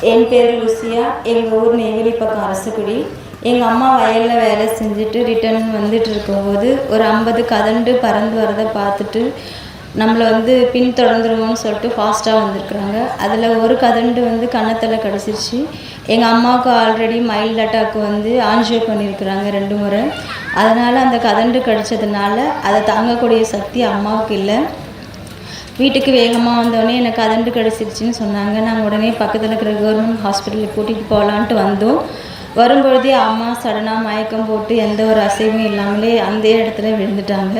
என் பேர் லூசியா. எங்கள் ஊர் நெய்வேலி பக்கம் அரசுக்குடி. எங்கள் அம்மா வயலில் வேலை செஞ்சுட்டு ரிட்டர்ன் வந்துட்டு இருக்கும்போது ஒரு ஐம்பது கதண்டு பறந்து வரதை பார்த்துட்டு நம்மளை வந்து பின்தொடர்ந்துருவோம்னு சொல்லிட்டு ஃபாஸ்ட்டாக வந்திருக்குறாங்க. அதில் ஒரு கதண்டு வந்து கன்னத்தில் கிடச்சிருச்சு. எங்கள் அம்மாவுக்கு ஆல்ரெடி மைல்ட் அட்டாக் வந்து ஆன்ஜியோ பண்ணியிருக்கிறாங்க ரெண்டு முறை. அதனால் அந்த கதண்டு கிடச்சதுனால அதை தாங்கக்கூடிய சக்தி அம்மாவுக்கு இல்லை. வீட்டுக்கு வேகமாக வந்தோடனே எனக்கு அதண்டு கிடச்சிருச்சுன்னு சொன்னாங்க. நாங்கள் உடனே பக்கத்தில் இருக்கிற கவர்மெண்ட் ஹாஸ்பிட்டலுக்கு கூட்டிகிட்டு போகலான்ட்டு வந்தோம். வரும்பொழுதே அம்மா சடனாக மயக்கம் போட்டு எந்த ஒரு அசைவும் இல்லாமலே அந்த இடத்துல விழுந்துட்டாங்க.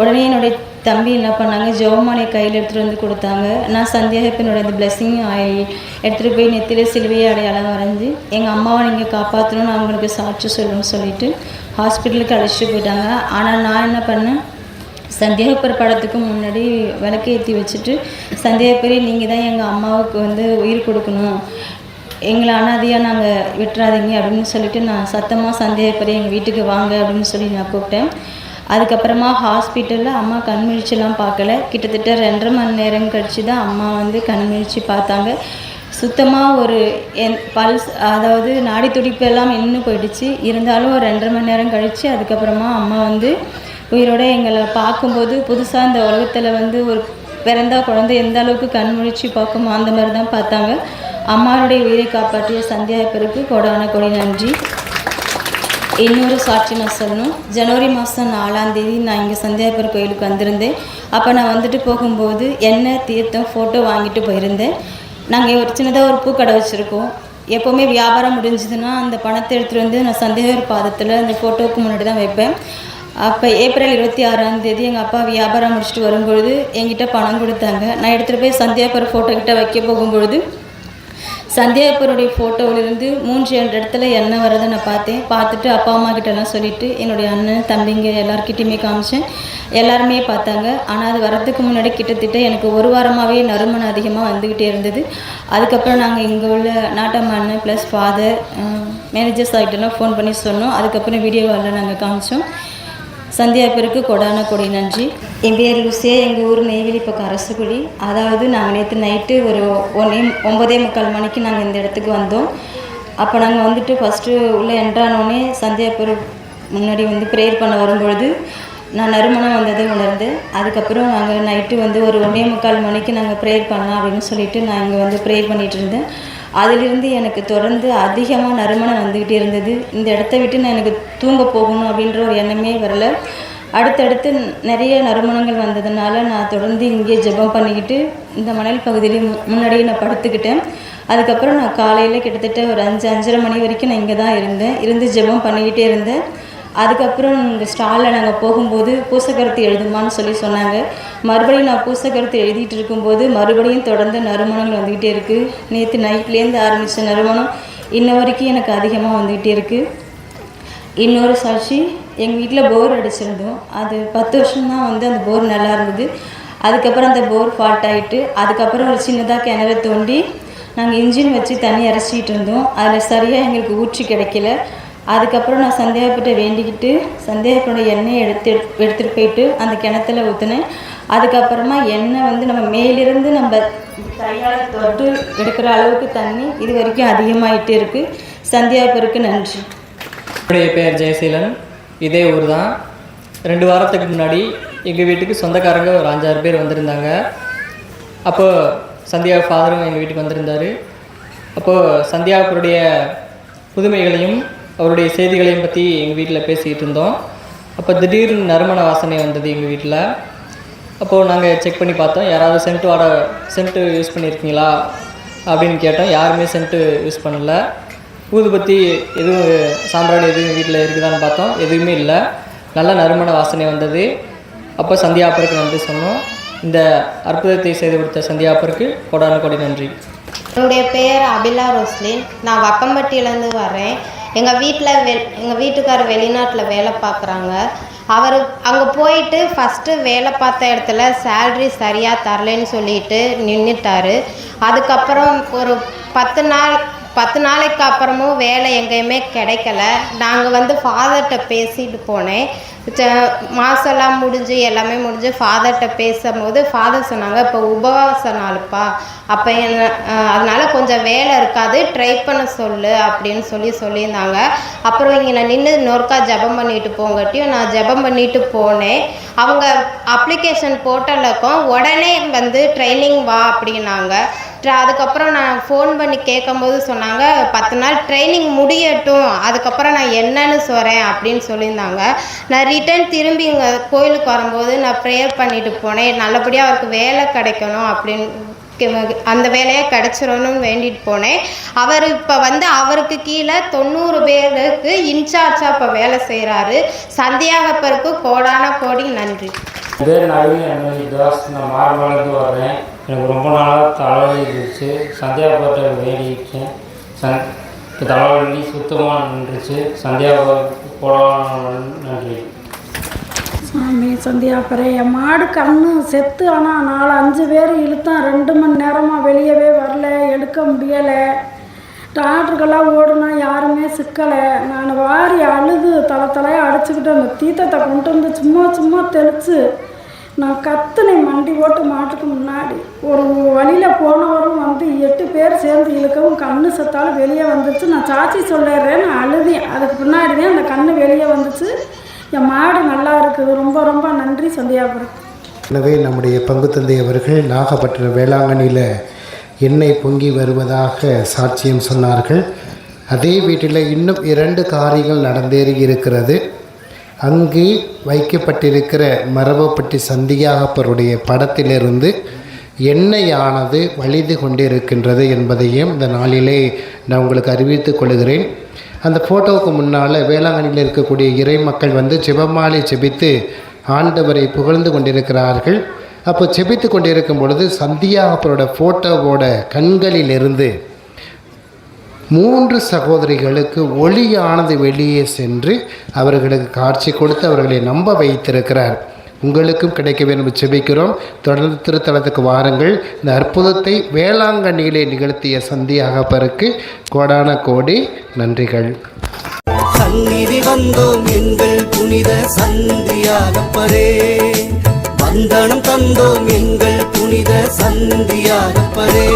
உடனே என்னுடைய தம்பி என்ன பண்ணாங்க? ஜெவமானியை கையில் எடுத்துகிட்டு வந்து கொடுத்தாங்க. நான் சந்தியாகப்பனுடைய இந்த பிளெஸ்ஸிங் ஆயில் எடுத்துகிட்டு போய் நெத்தியில சிலுவையை அடையாளம் வரைஞ்சி எங்கள் அம்மாவை நீங்கள் காப்பாற்றணும்னு அவங்களுக்கு சாட்சி சொல்லணும்னு சொல்லிட்டு ஹாஸ்பிட்டலுக்கு அழைச்சிட்டு போயிட்டாங்க. ஆனால் நான் என்ன பண்ணேன்? சந்தியாகப்பர் படத்துக்கு முன்னாடி விளக்கேற்றி வச்சுட்டு சந்தியாகப்பரி நீங்கள் தான் எங்கள் அம்மாவுக்கு வந்து உயிர் கொடுக்கணும். எங்களை அனாதையாக நாங்கள் விட்டுறாதீங்க அப்படின்னு சொல்லிட்டு நான் சத்தமாக சந்தேகப்படி எங்கள் வீட்டுக்கு வாங்க அப்படின்னு சொல்லி நான் கூப்பிட்டேன். அதுக்கப்புறமா ஹாஸ்பிட்டலில் அம்மா கண்மிழிச்சிலாம் பார்க்கல. கிட்டத்தட்ட ரெண்டரை மணி நேரம் கழித்து தான் அம்மா வந்து கண்மிழிச்சு பார்த்தாங்க. சுத்தமாக ஒரு என் பல்ஸ் அதாவது நாடி துடிப்பு எல்லாம் நின்று போயிடுச்சு. இருந்தாலும் ஒரு ரெண்டரை மணி நேரம் கழித்து அதுக்கப்புறமா அம்மா வந்து உயிரோட எங்களை பார்க்கும்போது புதுசாக இந்த உலகத்தில் வந்து ஒரு பிறந்தா குழந்தை எந்த அளவுக்கு கண் முழிச்சு பார்க்குமோ அந்த மாதிரி தான் பார்த்தாங்க. அம்மாவுடைய உயிரை காப்பாற்றிய சந்தியா பெருக்கு கொடான கொடி நன்றி. இன்னொரு சாட்சி நான் சொல்லணும். ஜனவரி மாதம் நாலாம் தேதி நான் இங்கே சந்தியாபுரம் கோயிலுக்கு வந்திருந்தேன். அப்போ நான் வந்துட்டு போகும்போது எண்ணெய் தீர்த்தம் ஃபோட்டோ வாங்கிட்டு போயிருந்தேன். நாங்கள் ஒரு சின்னதாக ஒரு பூக்கடை வச்சுருக்கோம். எப்போவுமே வியாபாரம் முடிஞ்சதுன்னா அந்த பணத்தை எடுத்துகிட்டு வந்து நான் சந்தேகர் பாதத்தில் அந்த ஃபோட்டோவுக்கு முன்னாடி தான் வைப்பேன். அப்போ ஏப்ரல் இருபத்தி ஆறாம் தேதி எங்கள் அப்பா வியாபாரம் முடிச்சுட்டு வரும்பொழுது என்கிட்ட பணம் கொடுத்தாங்க. நான் எடுத்துகிட்டு போய் சந்தியாபுரம் ஃபோட்டோ கிட்ட வைக்க போகும்பொழுது சந்தியாப்பருடைய ஃபோட்டோவிலிருந்து மூன்று ரெண்டு இடத்துல எண்ணெய் வரதை நான் பார்த்தேன். பார்த்துட்டு அப்பா அம்மா கிட்டலாம் சொல்லிவிட்டு என்னுடைய அண்ணன் தம்பிங்க எல்லாருக்கிட்டையுமே காமிச்சேன். எல்லாருமே பார்த்தாங்க. ஆனால் அது வரதுக்கு முன்னாடி கிட்டத்தட்ட எனக்கு ஒரு வாரமாகவே நறுமணம் அதிகமாக வந்துக்கிட்டே இருந்தது. அதுக்கப்புறம் நாங்கள் இங்கே உள்ள நாட்டம்மா அண்ணன் ப்ளஸ் ஃபாதர் மேனேஜர்ஸ் ஆகிட்டெல்லாம் ஃபோன் பண்ணி சொன்னோம். அதுக்கப்புறம் வீடியோ காலில் நாங்கள் காமிச்சோம். சந்தியா பேருக்கு கொடான கொடி. நன்றி. என் பேர் லூசியா எங்கள் ஊர் நெய்வேலி பக்கம் அரசுக்குடி அதாவது நாங்கள் நேற்று நைட்டு ஒரு ஒன்னே ஒம்பதே முக்கால் மணிக்கு நாங்கள் இந்த இடத்துக்கு வந்தோம். அப்போ நாங்கள் வந்துட்டு ஃபஸ்ட்டு உள்ளே என்றானோடனே சந்தியா பேர் முன்னாடி வந்து ப்ரேயர் பண்ண வரும்பொழுது நான் நறுமணம் வந்ததை உணர்ந்தேன். அதுக்கப்புறம் நாங்கள் நைட்டு வந்து ஒரு ஒன்றே முக்கால் மணிக்கு நாங்கள் ப்ரேயர் பண்ணலாம் அப்படின்னு சொல்லிட்டு நான் இங்கே வந்து ப்ரேயர் பண்ணிகிட்டு இருந்தேன். அதிலிருந்து எனக்கு தொடர்ந்து அதிகமாக நறுமணம் வந்துக்கிட்டே இருந்தது. இந்த இடத்த விட்டு நான் எனக்கு தூங்க போகணும் அப்படின்ற ஒரு எண்ணமே வரல. அடுத்தடுத்து நிறைய நறுமணங்கள் வந்ததுனால நான் தொடர்ந்து இங்கே ஜெபம் பண்ணிக்கிட்டு இந்த மணல் பகுதியிலே முன்னாடியே நான் படுத்துக்கிட்டேன். அதுக்கப்புறம் நான் காலையில் கிட்டத்தட்ட ஒரு அஞ்சு அஞ்சரை மணி வரைக்கும் நான் இங்கே தான் இருந்தேன். இருந்து ஜெபம் பண்ணிக்கிட்டே இருந்தேன். அதுக்கப்புறம் இந்த ஸ்டாலில் நாங்கள் போகும்போது பூசக்கருத்து எழுதுமான்னு சொல்லி சொன்னாங்க. மறுபடியும் நான் பூசக்கருத்து எழுதிட்டு இருக்கும்போது மறுபடியும் தொடர்ந்து நறுமணங்கள் வந்துக்கிட்டே இருக்குது நேற்று நைட்லேருந்து ஆரம்பித்த நறுமணம் இன்ன வரைக்கும் எனக்கு அதிகமாக வந்துக்கிட்டே இருக்குது இன்னொரு சாட்சி எங்கள் வீட்டில் போர் அடிச்சிருந்தோம். அது பத்து வருஷம்தான் வந்து அந்த போர் நல்லா இருந்தது. அதுக்கப்புறம் அந்த போர் ஃபால்ட் ஆகிட்டு அதுக்கப்புறம் ஒரு சின்னதாக கிணறு தோண்டி நாங்கள் இன்ஜின் வச்சு தண்ணி அரைச்சிக்கிட்டு இருந்தோம். அதில் சரியாக எங்களுக்கு ஊற்றி கிடைக்கல. அதுக்கப்புறம் நான் சந்தேகப்பட்ட வேண்டிக்கிட்டு சந்தேகப்பட எண்ணெயை எடுத்து எடுத்துகிட்டு போயிட்டு அந்த கிணத்துல ஊற்றினேன் அதுக்கப்புறமா எண்ணெய் வந்து நம்ம மேலிருந்து நம்ம கையால் தொட்டு எடுக்கிற அளவுக்கு தண்ணி இது வரைக்கும் அதிகமாகிட்டே இருக்குது சந்தியாபருக்கு நன்றி. என்னுடைய பெயர் ஜெயசீலன். இதே ஊர் தான் ரெண்டு வாரத்துக்கு முன்னாடி எங்கள் வீட்டுக்கு சொந்தக்காரங்க ஒரு அஞ்சாறு பேர் வந்திருந்தாங்க. அப்போது சந்தியா ஃபாதரும் எங்கள் வீட்டுக்கு வந்திருந்தார். அப்போது சந்தியாவுக்குடைய புதுமைகளையும் அவருடைய செய்திகளையும் பற்றி எங்கள் வீட்டில் பேசிக்கிட்டு இருந்தோம். அப்போ திடீர்னு நறுமண வாசனை வந்தது எங்கள் வீட்டில் அப்போது நாங்கள் செக் பண்ணி பார்த்தோம். யாராவது சென்ட் வாட சென்ட்டு யூஸ் பண்ணியிருக்கீங்களா அப்படின்னு கேட்டோம். யாருமே சென்ட்டு யூஸ் பண்ணல. ஊதுபத்தி எதுவும் சாம்பிராணி எதுவும் வீட்டில் இருக்குதான்னு பார்த்தோம். எதுவுமே இல்லை. நல்ல நறுமண வாசனை வந்தது. அப்போ சந்தியாப்பருக்கு நன்றி சொன்னோம். இந்த அற்புதத்தை செய்து கொடுத்த சந்தியாப்பருக்கு கொடான கொடி நன்றி. என்னுடைய பெயர் அபிலா ரோஸ்லின். நான் வக்கம்பட்டியிலேருந்து வரேன் எங்கள் வீட்டில் வெ எங்கள் வீட்டுக்காரர் வெளிநாட்டில் வேலை பார்க்குறாங்க அவர் அங்கே போயிட்டு ஃபஸ்ட்டு வேலை பார்த்த இடத்துல சேல்ரி சரியாக தரலைன்னு சொல்லிட்டு நின்றுட்டார் அதுக்கப்புறம் ஒரு பத்து நாள் பத்து நாளைக்கு அப்புறமும் வேலை எங்கேயுமே கிடைக்கல. நாங்கள் வந்து ஃபாதர்கிட்ட பேசிட்டு போனேன். ச- முடிஞ்சு எல்லாமே முடிஞ்சு ஃபாதர்கிட்ட பேசும்போது ஃபாதர் சொன்னாங்க இப்போ உபவாச நாளுப்பா. அப்போ என்ன அதனால கொஞ்சம் வேலை இருக்காது ட்ரை பண்ண சொல்லு அப்படின்னு சொல்லி சொல்லியிருந்தாங்க. அப்புறம் இங்கே நான் நின்று நொறுக்கா ஜெபம் பண்ணிட்டு போங்கட்டியும் நான் ஜெபம் பண்ணிட்டு போனேன். அவங்க அப்ளிகேஷன் போர்ட்டலுக்கும் உடனே வந்து ட்ரைனிங் வா அப்படின்னாங்க. அதுக்கப்புறம் நான் ஃபோன் பண்ணி கேட்கும்போது சொன்னாங்க பத்து நாள் ட்ரைனிங் முடியட்டும் அதுக்கப்புறம் நான் என்னன்னு சொல்கிறேன் அப்படின்னு சொல்லியிருந்தாங்க. நான் ரிட்டர்ன் திரும்பி இங்கே கோயிலுக்கு வரும்போது நான் ப்ரேயர் பண்ணிட்டு போனேன் நல்லபடியாக அவருக்கு வேலை கிடைக்கணும் அப்படின்னு அந்த வேலையை கிடச்சிடணும்னு வேண்டிட்டு போனேன். அவர் இப்போ வந்து அவருக்கு கீழே தொண்ணூறு பேருக்கு இன்சார்ஜாக இப்போ வேலை செய்கிறாரு சந்தியாகப்பருக்கு கோடான கோடி நன்றி. பேர் நவீன் அன்மதி தாஸ் நான் மார்மலேருந்து வர்றேன். எனக்கு ரொம்ப நாளாக தலைவலி இருந்துச்சு. சந்தியாபுரத்தை வேடிக்கிட்டேன் சந் தலைவலி சுத்தமாக நின்றுச்சு. சந்தியாபுரம் போடலாம் நன்றி. சாமி சந்தியாப்பரே என் மாடு கண்ணு செத்து ஆனால் நாலு அஞ்சு பேர் இழுத்தான் ரெண்டு மணி நேரமாக வெளியவே வரல எடுக்க முடியலை. டாக்டருக்கெல்லாம் ஓடுனா யாருமே சிக்கலை. நான் வாரி அழுது தலை தலையாக அடிச்சுக்கிட்டு அந்த தீத்தத்தை கொண்டு வந்து சும்மா சும்மா தெளித்து நான் கத்துனேன் மண்டி ஓட்டு மாட்டுக்கு முன்னாடி ஒரு வழியில் போனவரும் வந்து எட்டு பேர் சேர்ந்து இழுக்கவும் கண்ணு செத்தாலும் வெளியே வந்துச்சு நான் சாட்சி சொல்லிடுறேன் நான் அழுதேன். அதுக்கு பின்னாடி தான் அந்த கண்ணு வெளியே வந்துச்சு. என் மாடு நல்லா இருக்குது. ரொம்ப ரொம்ப நன்றி சந்தியாபுரம். எனவே நம்முடைய பங்கு தந்தை அவர்கள் நாகப்பட்டினம் வேளாங்கண்ணியில் எண்ணெய் பொங்கி வருவதாக சாட்சியம் சொன்னார்கள். அதே வீட்டில் இன்னும் இரண்டு காரியங்கள் நடந்தேறி இருக்கிறது. அங்கே வைக்கப்பட்டிருக்கிற மரபப்பட்டி சந்தியாகப்பருடைய படத்திலிருந்து எண்ணெயானது வழிந்து கொண்டிருக்கின்றது என்பதையும் இந்த நாளிலே நான் உங்களுக்கு அறிவித்துக் கொள்கிறேன். அந்த ஃபோட்டோவுக்கு முன்னால் வேளாங்கண்ணியில் இருக்கக்கூடிய இறை மக்கள் வந்து ஜெபமாலை ஜெபித்து ஆண்டவரை புகழ்ந்து கொண்டிருக்கிறார்கள். அப்போ செபித்து கொண்டிருக்கும் பொழுது சந்தியாகப்பரோட ஃபோட்டோவோட கண்களிலிருந்து மூன்று சகோதரிகளுக்கு ஒளியானது வெளியே சென்று அவர்களுக்கு காட்சி கொடுத்து அவர்களை நம்ப வைத்திருக்கிறார். உங்களுக்கும் கிடைக்க வேண்டும் செபிக்கிறோம். தொடர்ந்து திருத்தலத்துக்கு வாருங்கள். இந்த அற்புதத்தை வேளாங்கண்ணியிலே நிகழ்த்திய சந்தியாகப்பருக்கு கோடான கோடி நன்றிகள். சந்நிதி வந்தோம் எங்கள் புனித சந்தியாகப்பரே சந்தனம் தந்தோம் எங்கள் புனித சந்தியாகப்பரே